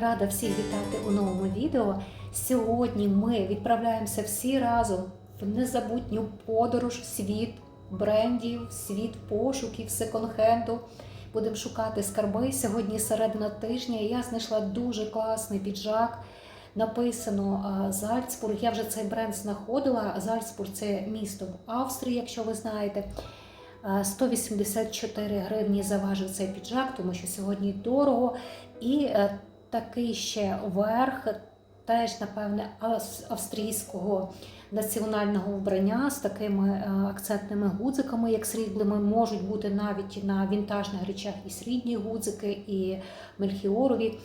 Рада всіх вітати у новому відео. Сьогодні ми відправляємося всі разом в незабутню подорож світ брендів, світ пошуків, секонд-хенду. Будемо шукати скарби. Сьогодні середина тижня. Я знайшла дуже класний піджак. Написано Зальцбург. Я вже цей бренд знаходила. Зальцбург це місто в Австрії, якщо ви знаєте. 184 гривні заважив цей піджак, тому що сьогодні дорого. І е, такий ще верх, теж, напевне, австрійського національного вбрання з такими е, акцентними гудзиками, як сріблими, можуть бути навіть на вінтажних речах і срібні гудзики, і мельхіорові.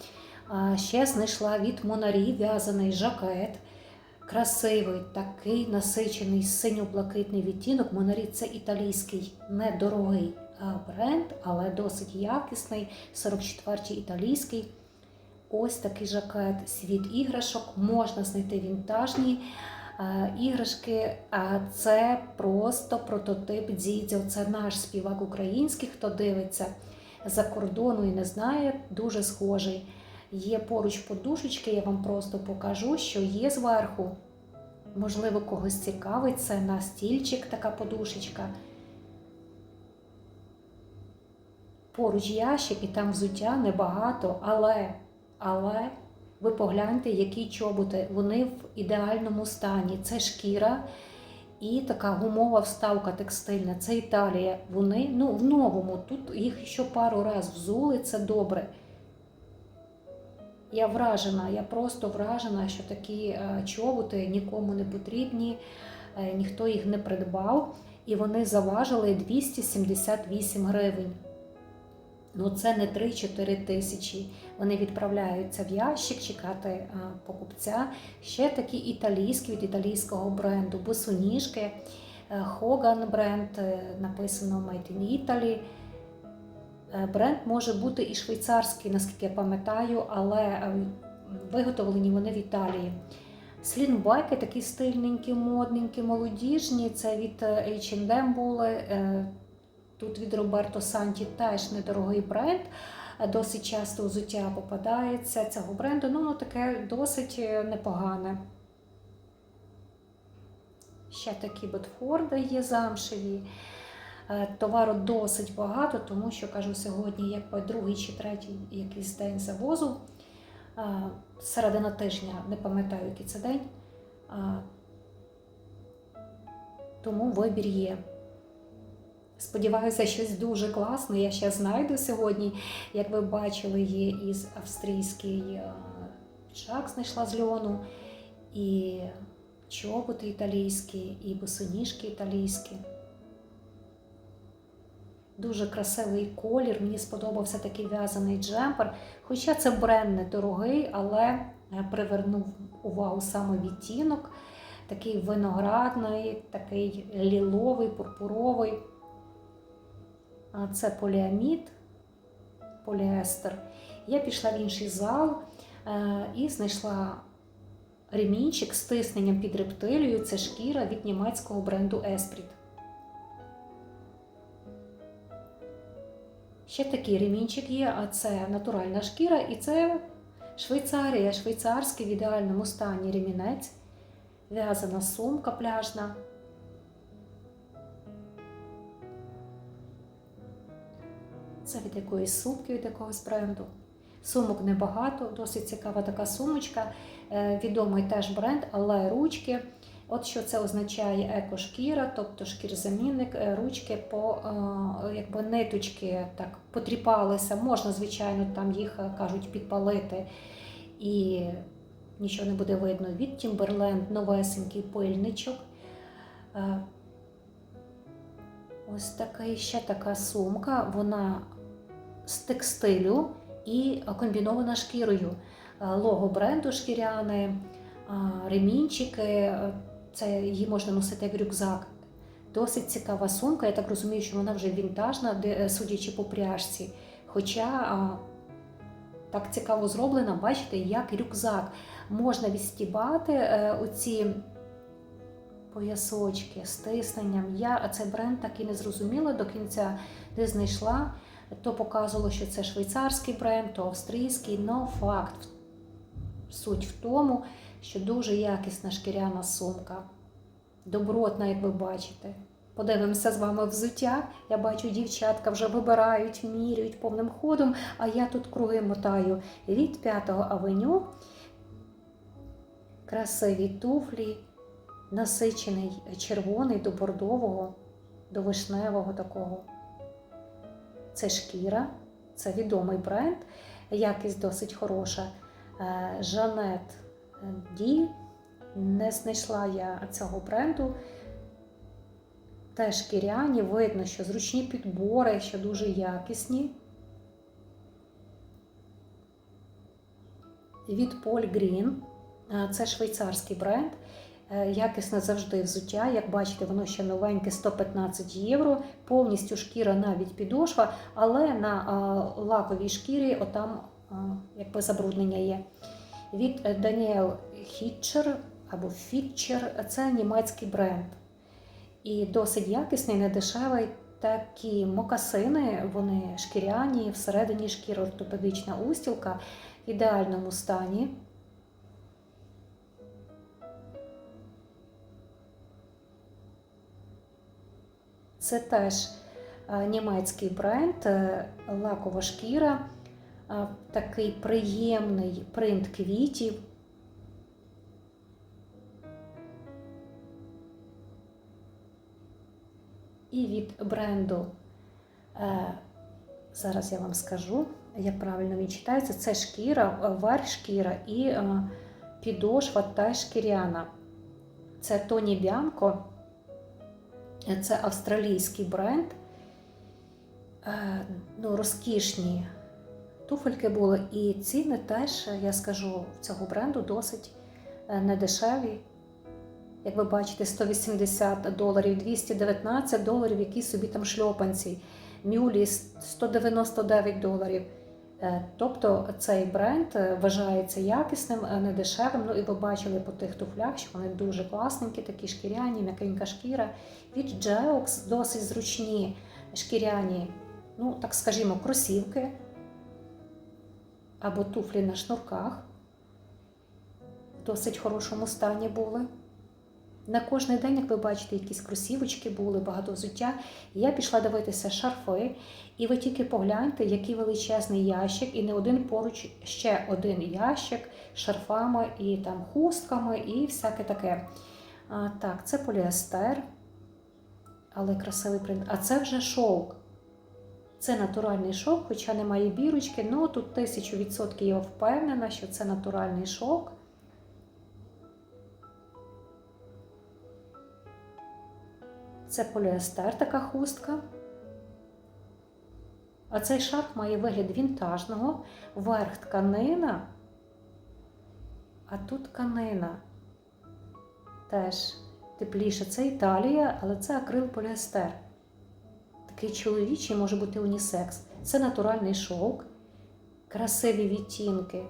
Ще знайшла від Монарі в'язаний жакет. Красивий, такий насичений синьо-блакитний відтінок. Монарі це італійський недорогий бренд, але досить якісний. 44-й італійський. Ось такий жакет світ іграшок. Можна знайти вінтажні е, іграшки. А це просто прототип Дзідзьо. Це наш співак український, хто дивиться за кордону і не знає, дуже схожий. Є поруч подушечки, я вам просто покажу, що є зверху. Можливо, когось цікавить, це на стільчик така подушечка. Поруч ящик і там взуття небагато, але, але ви погляньте, які чоботи. Вони в ідеальному стані. Це шкіра і така гумова вставка текстильна. Це Італія. Вони ну, в новому. Тут їх ще пару разів взули, це добре. Я вражена, я просто вражена, що такі е, чоботи нікому не потрібні, е, ніхто їх не придбав, і вони заважили 278 гривень. Ну, це не 3-4 тисячі. Вони відправляються в ящик чекати а, покупця. Ще такі італійські від італійського бренду, босоніжки, е, Hogan бренд, е, написано Made in Italy. Е, Бренд може бути і швейцарський, наскільки я пам'ятаю, але е, виготовлені вони в Італії. Слінбайки такі стильненькі, модненькі, молодіжні. Це від е, H&M були. Тут від Роберто Санті теж недорогий бренд. Досить часто взуття попадається цього бренду. Ну, таке досить е, непогане. Ще такі Ботфорди є замшеві. Е, Товару досить багато, тому що кажу сьогодні, якби другий чи третій якийсь день завозу. Е, Середина тижня, не пам'ятаю, який це день. Тому вибір є. Сподіваюся, щось дуже класне. Я ще знайду сьогодні. Як ви бачили, є із австрійський е, піджак знайшла з льону, і чоботи італійські, і босоніжки італійські. Дуже красивий колір. Мені сподобався такий в'язаний джемпер. Хоча це бренд недорогий, але е, привернув увагу саме відтінок. Такий виноградний, такий ліловий, пурпуровий. Це поліамід, поліестер. Я пішла в інший зал е, і знайшла ремінчик з тисненням під рептилію. Це шкіра від німецького бренду Esprit. Ще такий ремінчик є, а це натуральна шкіра, і це Швейцарія, швейцарський в ідеальному стані ремінець, в'язана сумка пляжна. Це від якоїсь сумки, від якогось бренду. Сумок небагато, досить цікава така сумочка. Е, Відомий теж бренд, але ручки. От що це означає екошкіра, тобто шкірзамінник, е, ручки по е, якби ниточки так потріпалися. Можна, звичайно, там їх кажуть підпалити і нічого не буде видно. Від Timberland новесенький пильничок. Ось така ще така сумка, вона з текстилю і комбінована шкірою. Е, Лого бренду шкіряне, е, ремінчики. е, Це її можна носити як рюкзак. Досить цікава сумка. Я так розумію, що вона вже вінтажна, е, судячи по пряжці. Хоча так цікаво зроблена, бачите, як рюкзак. Можна відстібати е, оці поясочки з тисненням. Я цей бренд так і не зрозуміла до кінця, де знайшла. То показувало, що це швейцарський бренд, то австрійський, но факт Суть в тому, що дуже якісна шкіряна сумка. Добротна, як ви бачите. Подивимося з вами взуття. Я бачу, дівчатка вже вибирають, міряють повним ходом, а я тут круги мотаю від 5-го авеню. Красиві туфлі, насичений червоний до бордового, до вишневого такого. Це шкіра, це відомий бренд, якість досить хороша. Е, Жанет Ді. Не знайшла я цього бренду. Теж шкіряні, видно, що зручні підбори, що дуже якісні. Від Paul Green. Е, Це швейцарський бренд. Е, Якісне завжди взуття. Як бачите, воно ще новеньке 115 євро. Повністю шкіра навіть підошва, але на е, лаковій шкірі отам е, якби забруднення є. Від е, Daniel Hitcher або Fitcher. Це німецький бренд. І досить якісний, недешевий. Такі мокасини, вони шкіряні, всередині шкіра ортопедична устілка в ідеальному стані. Це теж е, німецький бренд, е, лакова шкіра, е, такий приємний принт квітів. І від бренду, зараз я вам скажу, як правильно він читається, це шкіра, верх шкіра і підошва та шкіряна. Це Тоні Бянко, це австралійський бренд. Е, ну, розкішні туфельки були, і ціни теж, я скажу, цього бренду досить е, недешеві. Як ви бачите, 180 доларів, 219 доларів, які собі там шльопанці, мюлі 199 доларів. Е, Тобто цей бренд е, вважається якісним, е, недешевим. Ну і ви бачили по тих туфлях, що вони дуже класненькі, такі шкіряні, м'якенька шкіра. Від Geox досить зручні шкіряні, ну так скажімо, кросівки або туфлі на шнурках. В досить хорошому стані були. На кожний день, як ви бачите, якісь кросівочки були, багато взуття. Я пішла дивитися шарфи, і ви тільки погляньте, який величезний ящик, і не один поруч ще один ящик з шарфами і там хустками, і всяке таке. А, Так, це поліестер, але красивий принт. А це вже шовк. Це натуральний шовк, хоча немає бірочки, ну тут тисячу відсотків я впевнена, що це натуральний шовк. Це поліестер, така хустка. А цей шарф має вигляд вінтажного, верх тканина, а тут тканина. Теж тепліше. Це Італія, але це акрил поліестер. Такий чоловічий може бути унісекс. Це натуральний шовк, красиві відтінки.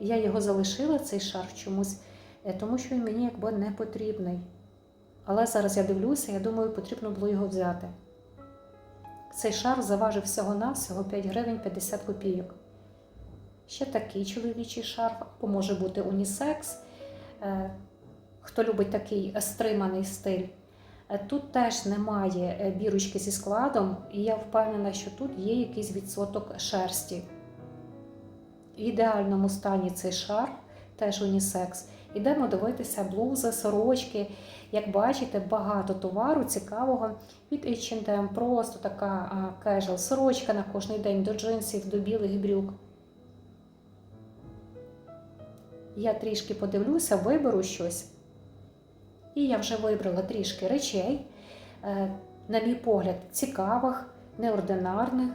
Я його залишила, цей шарф чомусь, тому що він мені якби не потрібний. Але зараз я дивлюся, я думаю, потрібно було його взяти. Цей шарф заважив всього-навсього 5 гривень 50 копійок. Ще такий чоловічий шарф, або може бути унісекс. Е, Хто любить такий стриманий стиль. Е, Тут теж немає е, бірочки зі складом, і я впевнена, що тут є якийсь відсоток шерсті. В ідеальному стані цей шарф, теж унісекс. Ідемо дивитися блузи, сорочки. Як бачите, багато товару цікавого від H&M. Просто така кежуал сорочка на кожний день до джинсів, до білих брюк. Я трішки подивлюся, виберу щось. І я вже вибрала трішки речей, е, на мій погляд, цікавих, неординарних.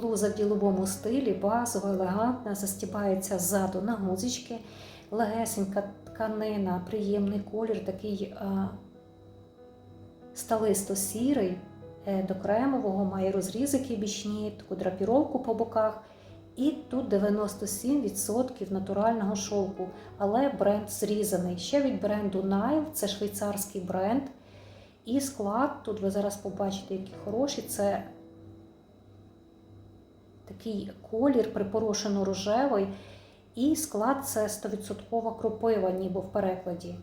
Блуза в діловому стилі, базова, елегантна, застібається ззаду на гузички, легесенька тканина, приємний колір, такий сталисто-сірий, е, до кремового, має розрізики бічні, таку драпіровку по боках І тут 97% натурального шовку, але бренд зрізаний. Ще від бренду Nile, це швейцарський бренд. І склад, тут ви зараз побачите, який хороший, це такий колір припорошено рожевий. І склад це 100% кропива, ніби в перекладі.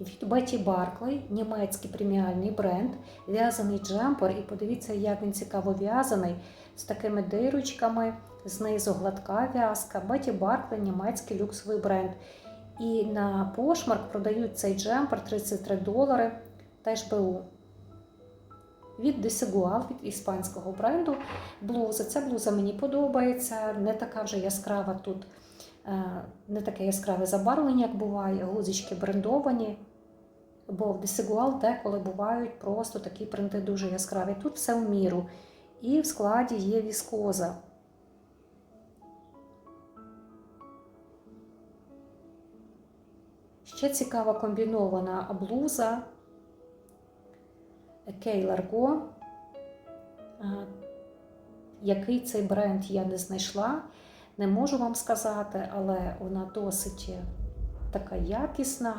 Від Беті Барклey, німецький преміальний бренд, в'язаний джемпер. І подивіться, як він цікаво в'язаний з такими дирочками, знизу гладка в'язка. Беті Барклey, німецький люксовий бренд. І на пошмарк продають цей джемпер 33 долари, теж БУ. Від Desigual, від іспанського бренду блуза. Ця блуза мені подобається, не така вже яскрава тут, е, не таке яскраве забарвлення, як буває, гузички брендовані. Бо в Desigual деколи бувають просто такі принти дуже яскраві. Тут все в міру. І в складі є віскоза. Ще цікава комбінована блуза Кей Ларго. Який цей бренд я не знайшла, не можу вам сказати, але вона досить така якісна.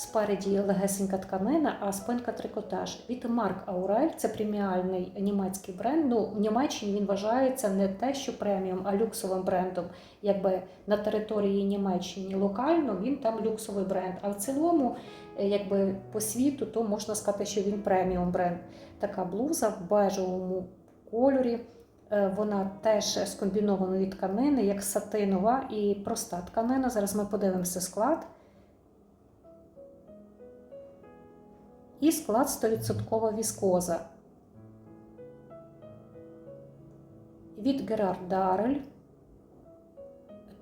Спереді легесенька тканина, а спинка трикотаж. Від Марк Аурель це преміальний німецький бренд. Ну, в Німеччині він вважається не те, що преміум, а люксовим брендом. Якби на території Німеччини локально він там люксовий бренд. А в цілому, якби по світу, то можна сказати, що він преміум бренд. Така блуза в бежевому кольорі. Вона теж з комбінованої тканини, як сатинова і проста тканина. Зараз ми подивимося склад. І склад 100% віскоза. Від Gerard Darrell,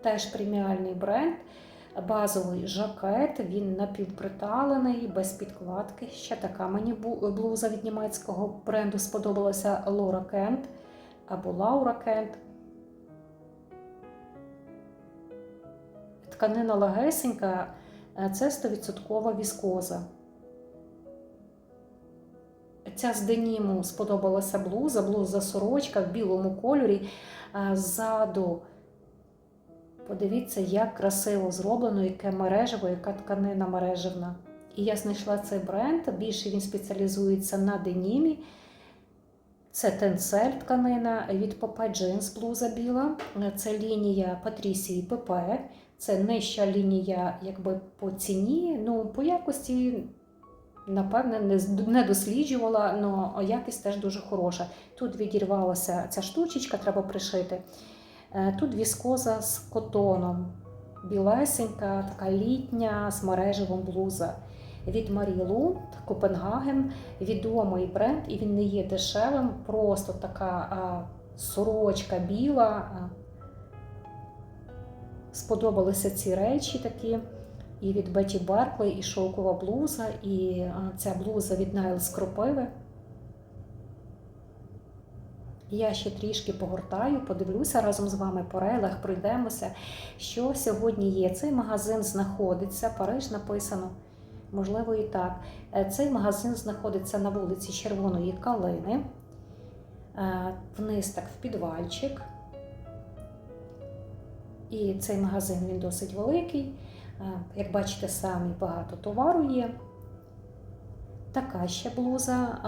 теж преміальний бренд, базовий жакет, він напівприталений, без підкладки. Ще така мені блуза від німецького бренду сподобалася Laura Kent або Laura Kent. Тканина легесенька, це 100% віскоза. Ця з деніму сподобалася блуза, блуза сорочка в білому кольорі. Ззаду, подивіться, як красиво зроблено, яке мережево, яка тканина мережевна. І я знайшла цей бренд, більше він спеціалізується на денімі. Це тенцель тканина від Попе Jeans блуза біла. Це лінія Патрісії ПП. Це нижча лінія якби по ціні, ну по якості Напевне, не досліджувала, але якість теж дуже хороша. Тут відірвалася ця штучечка, треба пришити. Е, тут віскоза з котоном, білесенька, така літня з мережевим блуза. Від Марілу Копенгаген, відомий бренд, і він не є дешевим, просто така а, сорочка біла. Сподобалися ці речі такі і від Беті Барклey, і шовкова блуза, і ця блуза від Найл з кропиви. Я ще трішки погортаю, подивлюся разом з вами по рейлах, пройдемося, що сьогодні є. Цей магазин знаходиться, Париж написано, можливо, і так. Е, цей магазин знаходиться на вулиці Червоної Калини. Е, вниз так в підвальчик. І цей магазин він досить великий. Як бачите, самі багато товару є. Така ще блуза,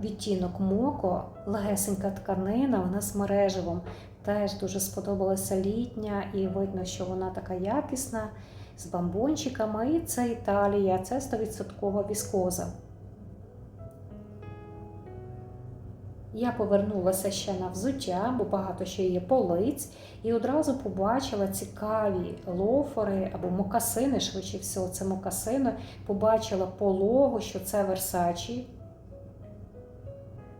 відтінок моко, легесенька тканина, вона з мережевом. Теж дуже сподобалася літня, і видно, що вона така якісна, з бамбончиками. І це Італія, це 100% віскоза. Я повернулася ще на взуття, бо багато ще є полиць, і одразу побачила цікаві лофери або мокасини, швидше всього, це мокасини. Побачила полого, що це Версачі.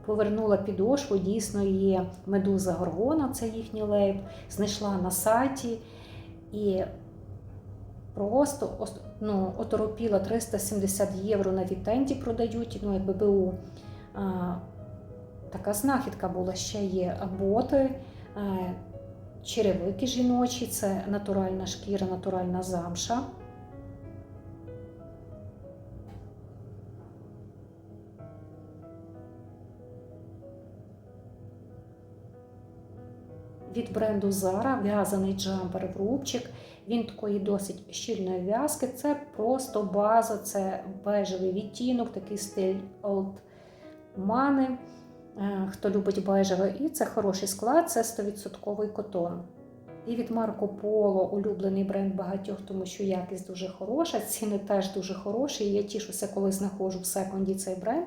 Повернула підошву, дійсно є медуза Горгона, це їхній лейб. Знайшла на сайті і просто ну, оторопіла 370 євро на вітенті продають, ну, як ББУ така знахідка була ще є боти, е, черевики жіночі, це натуральна шкіра, натуральна замша. від бренду Zara в'язаний джемпер в рубчик. Він такої досить щільної в'язки. Це просто база, це бежевий відтінок, такий стиль Old Money. Е, Хто любить бежеве, і це хороший склад, це 100% котон. І від Марко Поло улюблений бренд багатьох, тому що якість дуже хороша, ціни теж дуже хороші. І я тішуся, коли знаходжу в секонді цей бренд.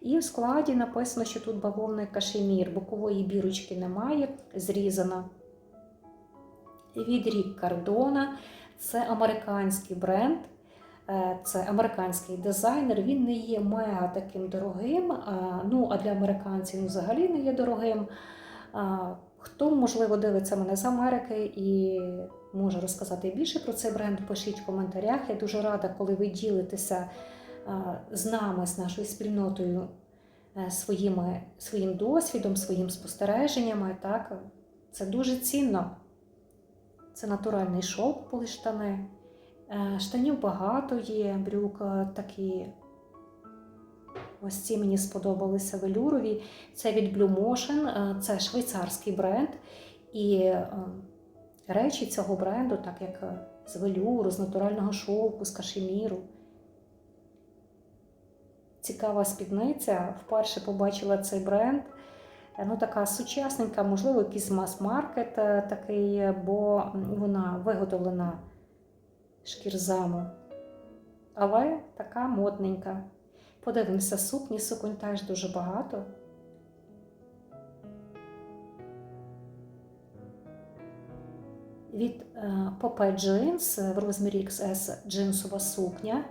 І в складі написано, що тут бавовний кашемір, бокової бірочки немає, зрізана. Від Рік Кардона. Це американський бренд, це американський дизайнер. Він не є мега таким дорогим. Ну, а для американців взагалі не є дорогим. Хто, можливо, дивиться мене з Америки і може розказати більше про цей бренд, пишіть в коментарях. Я дуже рада, коли ви ділитеся з нами, з нашою спільнотою, е, своїми, своїм досвідом, своїм спостереженнями. Так? Це дуже цінно. Це натуральний шовк були штани. Е, Штанів багато є, брюк такі. Ось ці мені сподобалися велюрові. Це від Blue Motion, е, це швейцарський бренд. І е, речі цього бренду, так як з велюру, з натурального шовку, з кашеміру. Цікава спідниця. Вперше побачила цей бренд. Ну, така сучасненька, можливо, якийсь мас-маркет такий, бо вона виготовлена шкірзаму. Але така модненька. Подивимося, сукні, суконь теж дуже багато. Від е, Popeye Jeans в розмірі XS джинсова сукня.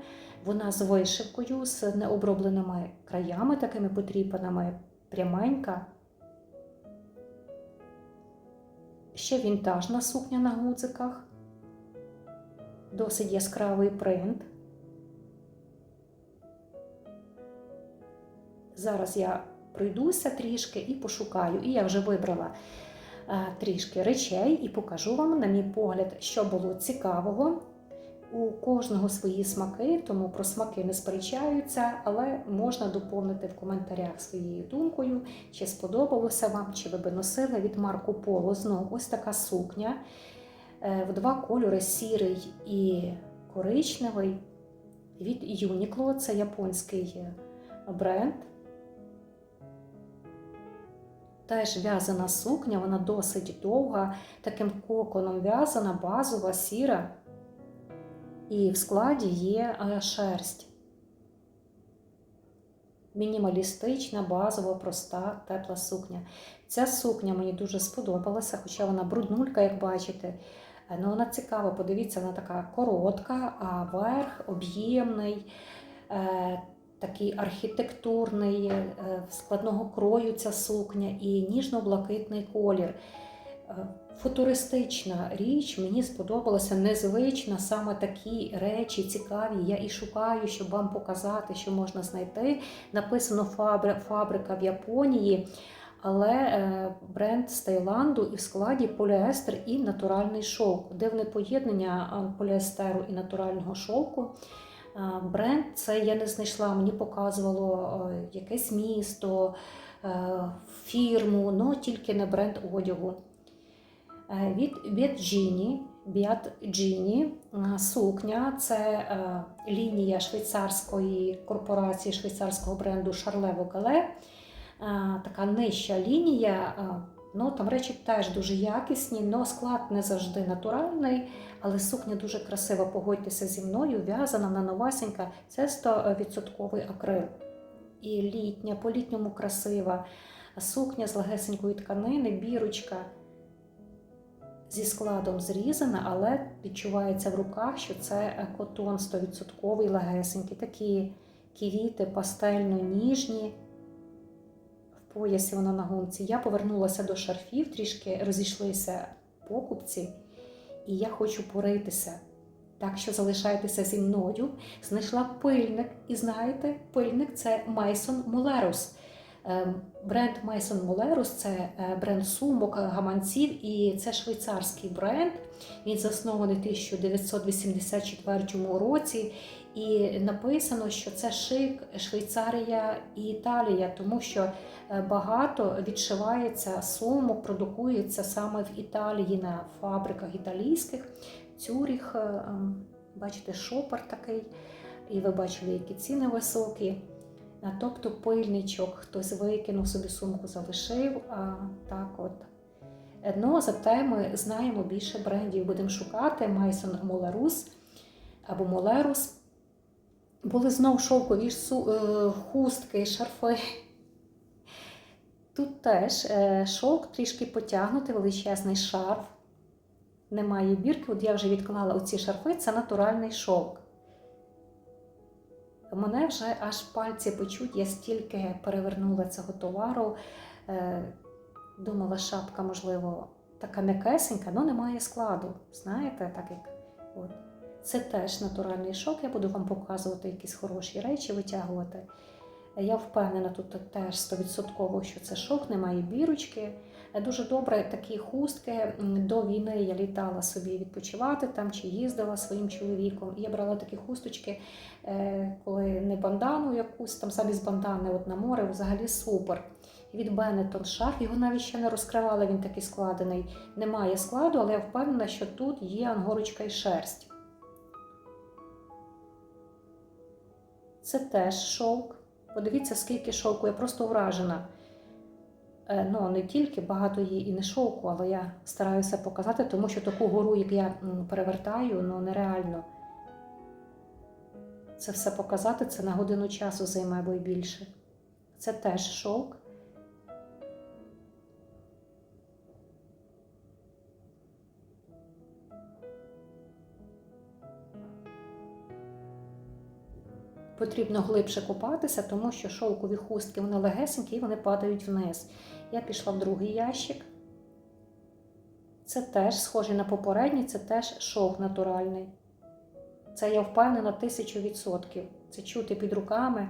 Вона з вишивкою, з необробленими краями, такими потріпаними, пряменька. Ще вінтажна сукня на гудзиках. Досить яскравий принт. Зараз я пройдуся трішки і пошукаю. І я вже вибрала е, трішки речей і покажу вам, на мій погляд, що було цікавого. У кожного свої смаки, тому про смаки не сперечаються, але можна доповнити в коментарях своєю думкою, чи сподобалося вам, чи ви би носили від Марко Поло. Знову ось така сукня в два кольори сірий і коричневий. Від Uniqlo, це японський е, бренд. Теж в'язана сукня, вона досить довга, таким коконом в'язана, базова, сіра. І в складі є е, шерсть. Мінімалістична, базова, проста, тепла сукня. Ця сукня мені дуже сподобалася, хоча вона бруднулька, як бачите. Е, Ну, вона цікава, подивіться, вона така коротка, а верх об'ємний, е, такий архітектурний, е, складного крою ця сукня і ніжно-блакитний колір. Футуристична річ, мені сподобалася незвична, саме такі речі цікаві. Я і шукаю, щоб вам показати, що можна знайти. Написано фабри- фабрика в Японії, але е, бренд з Таїланду і в складі поліестер і натуральний шовк. Дивне поєднання е, поліестеру і натурального шовку. Е, Бренд це я не знайшла, мені показувало якесь місто, фірму, але тільки не бренд одягу. Від Джіні, Біат Джіні сукня це лінія швейцарської корпорації швейцарського бренду Шарлево Гале. Така нижча лінія. е, Ну, там речі теж дуже якісні, але склад не завжди натуральний, але сукня дуже красива. Погодьтеся зі мною, в'язана на новасенька. Це 100% акрил. І літня, по-літньому красива. Сукня з легесенької тканини, бірочка зі складом зрізана, але відчувається в руках, що це е, котон 100% легесенький. Такі квіти пастельно-ніжні. В поясі вона на гумці. Я повернулася до шарфів, трішки розійшлися покупці, і я хочу поритися. Так що залишайтеся зі мною. Знайшла пильник, і знаєте, пильник це Мейсон Молерус. Е, Бренд Mason Molerus це е, бренд сумок, гаманців, і це швейцарський бренд. Він заснований у 1984 році. І написано, що це шик Швейцарія і Італія, тому що е, багато відшивається сумок, продукується саме в Італії на фабриках італійських. Цюріх, е, ем, бачите, шопер такий, і ви бачили, які ціни високі. Тобто пильничок, хтось викинув собі сумку, залишив. А так от. Ну, зате ми знаємо більше брендів. Будемо шукати Майсон Молерус або Молерус. Були знов шовкові е, хустки, шарфи. Тут теж е, шовк трішки потягнутий, величезний шарф. Немає бірки. От я вже відклала оці шарфи, це натуральний шовк. Мене вже аж пальці печуть, я стільки перевернула цього товару. Е, Думала, шапка, можливо, така м'якесенька, але немає складу. Знаєте, так як от. Це теж натуральний шок. Я буду вам показувати якісь хороші речі, витягувати. Я впевнена, тут теж 100% що це шок, немає бірочки. Дуже добре такі хустки. До війни я літала собі відпочивати там чи їздила своїм чоловіком. Я брала такі хусточки, е, коли не бандану якусь, там замість бандани от на море, взагалі супер. Від Benetton шарф, його навіть ще не розкривала, він такий складений. Немає складу, але я впевнена, що тут є ангорочка і шерсть. Це теж шовк. Подивіться, скільки шовку, я просто вражена. Е, Ну, не тільки багато є і не шовку, але я стараюся показати, тому що таку гору, як я перевертаю, ну нереально. Це все показати, це на годину часу займе бо й більше. Це теж шовк. Потрібно глибше купатися, тому що шовкові хустки вони легесенькі і вони падають вниз. Я пішла в другий ящик. Це теж схожий на попередній, це теж шовк натуральний. Це я впевнена тисячу відсотків. Це чути під руками.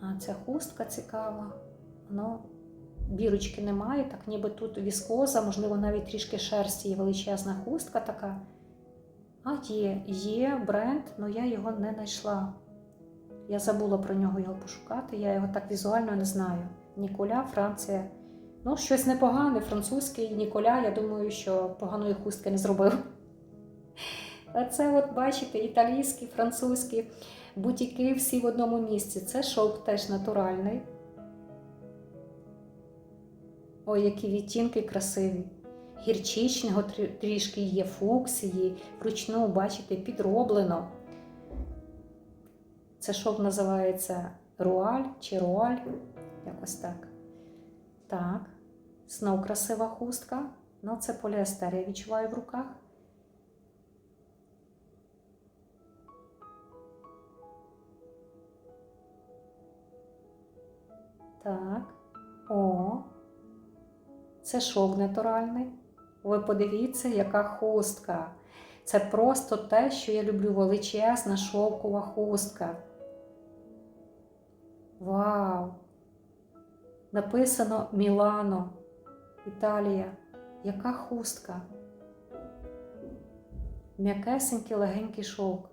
А ця хустка цікава. Ну, бірочки немає, так ніби тут віскоза, можливо, навіть трішки шерсті є величезна хустка така. А є, є бренд, але я його не знайшла. Я забула про нього його пошукати, я його так візуально не знаю. Ніколя, Франція. Ну, щось непогане, французький Ніколя, я думаю, що поганої хустки не зробив. А це, от бачите, італійські, французькі бутіки всі в одному місці. Це шовк теж натуральний. Ой, які відтінки красиві. Гірчичного трішки є, фуксії, вручну, бачите, підроблено. Це шов називається руаль чи руаль. Якось так. Так. Знов красива хустка. Ну, це поліестер, я відчуваю в руках. Так. О. Це шов натуральний. Ви подивіться, яка хустка. Це просто те, що я люблю величезна шовкова хустка. Вау! Написано Мілано, Італія. Яка хустка? М'якесенький легенький шовк.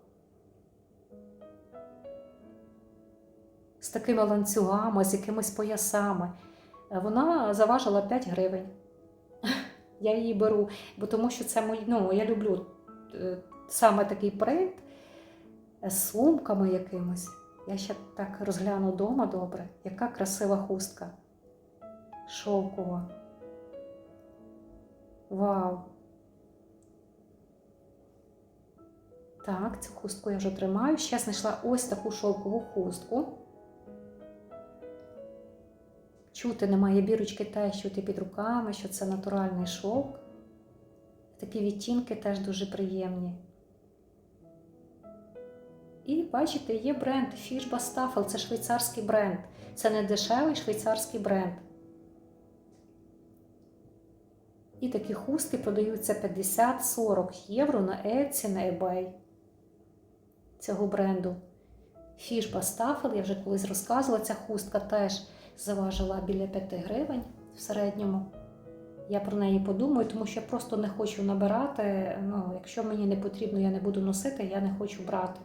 З такими ланцюгами, з якимись поясами. Вона заважила 5 гривень. Я її беру, бо тому що це мої, ну, я люблю е, саме такий принт з сумками якимось. Я ще так розгляну вдома добре. Яка красива хустка. Шовкова. Вау. Так, цю хустку я вже тримаю. Ще знайшла ось таку шовкову хустку. Чути немає бірочки теж чути під руками, що це натуральний шовк. Такі відтінки теж дуже приємні. І бачите, є бренд Fishba Staffel, це швейцарський бренд. Це не дешевий швейцарський бренд. І такі хустки продаються 50-40 євро на Etsy, на eBay цього бренду. Fishba Staffel, я вже колись розказувала, ця хустка теж Заважила біля 5 гривень в середньому. Я про неї подумаю, тому що я просто не хочу набирати. Ну, якщо мені не потрібно, я не буду носити, я не хочу брати.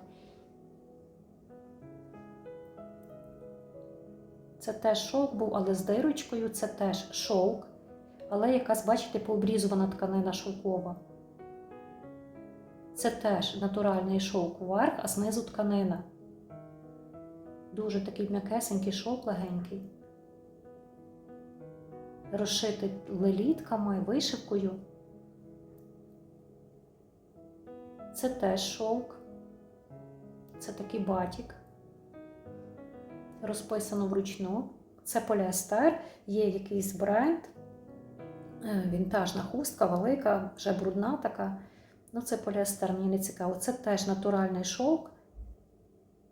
Це теж шовк був, але з дирочкою, це теж шовк, але якась, бачите, пообрізувана тканина шовкова. Це теж натуральний шовк вверх, а знизу тканина. Дуже такий м'якесенький шовк легенький. Розшитий лелітками, вишивкою. Це теж шовк. Це такий батік. Розписано вручну. Це поліестер, є якийсь бренд. Е, Вінтажна хустка, велика, вже брудна така. Ну, це поліестер, мені не цікаво. Це теж натуральний шовк.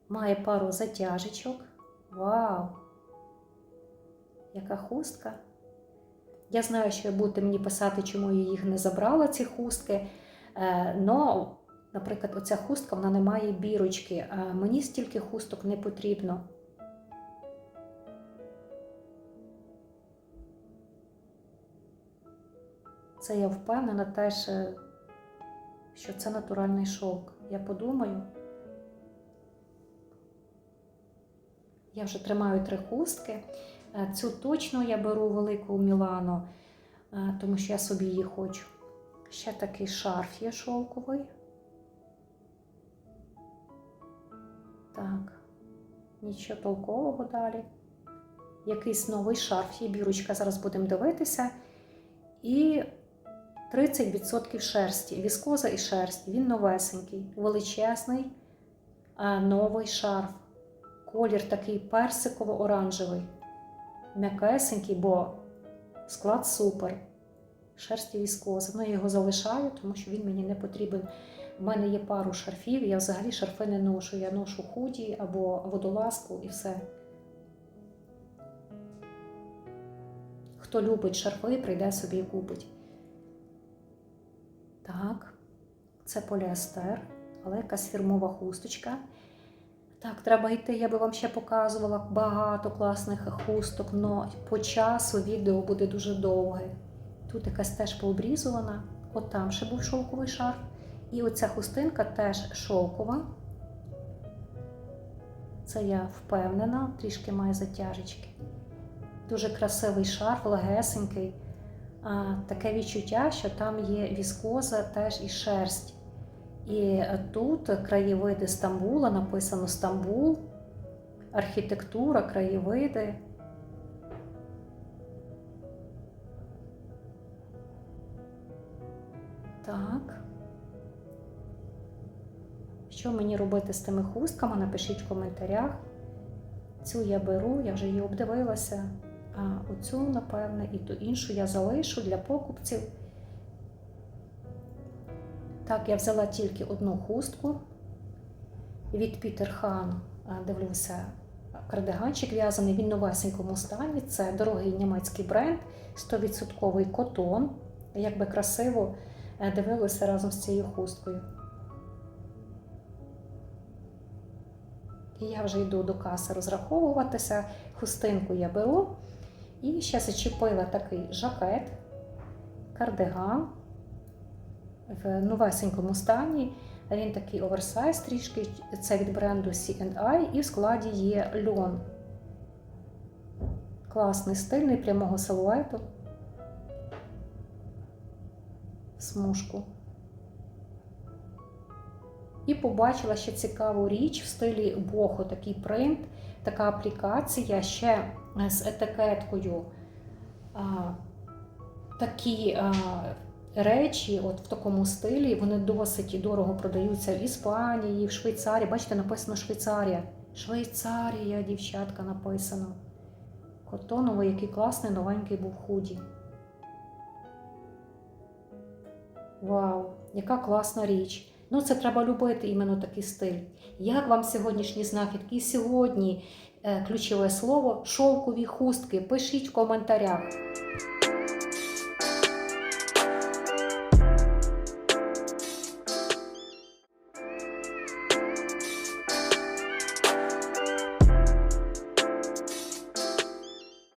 Має пару затяжечок. Вау! Яка хустка! Я знаю, що ви будете мені писати, чому я їх не забрала, ці хустки. Е, но, наприклад, оця хустка вона не має бірочки. Е, Мені стільки хусток не потрібно. Це я впевнена теж, е, що це натуральний шовк. Я подумаю. Я вже тримаю три хустки. Е, Цю точно я беру велику Мілану, е, тому що я собі її хочу. Ще такий шарф є шовковий. Так, нічого толкового далі. Якийсь новий шарф є бірочка, зараз будемо дивитися. І 30% шерсті, віскоза і шерсть. Він новесенький, величезний, а новий шарф. Колір такий персиково-оранжевий, м'якесенький, бо склад супер. Шерсті віскоза. Ну, я його залишаю, тому що він мені не потрібен. У мене є пару шарфів, я взагалі шарфи не ношу. Я ношу худі або водолазку і все. Хто любить шарфи, прийде собі і купить. Так, це поліестер, але якась фірмова хусточка. Так, треба йти, я би вам ще показувала багато класних хусток, але по часу відео буде дуже довге. Тут якась теж пообрізувана, от там ще був шовковий шарф. І оця хустинка теж шовкова. Це я впевнена, трішки має затяжечки. Дуже красивий шарф, легесенький. А, таке відчуття, що там є віскоза теж і шерсть. І тут краєвиди Стамбула, написано Стамбул, архітектура, краєвиди. Так. Що мені робити з тими хустками? Напишіть в коментарях. Цю я беру, я вже її обдивилася. А оцю, напевне, і ту іншу я залишу для покупців. Так, я взяла тільки одну хустку від Пітер Хан. Дивлюся, кардиганчик в'язаний, в новесенькому стані. Це дорогий німецький бренд, 100% котон. Як би красиво е, дивилося разом з цією хусткою. І я вже йду до каси розраховуватися. Хустинку я беру. І ще зачепила такий жакет, кардиган в новесенькому стані. Він такий оверсайз трішки, це від бренду C&I, і в складі є льон. Класний стильний прямого силуету. Смужку. І побачила ще цікаву річ в стилі бохо, такий принт, така аплікація ще з етикеткою. А, Такі а, речі от в такому стилі вони досить дорого продаються в Іспанії, в Швейцарії. Бачите, написано Швейцарія. Швейцарія, дівчатка, написано. Котоновий, який класний, новенький був худі. Вау, яка класна річ! Ну, це треба любити іменно такий стиль. Як вам сьогоднішні знахідки? І сьогодні е, ключове слово шовкові хустки. Пишіть в коментарях.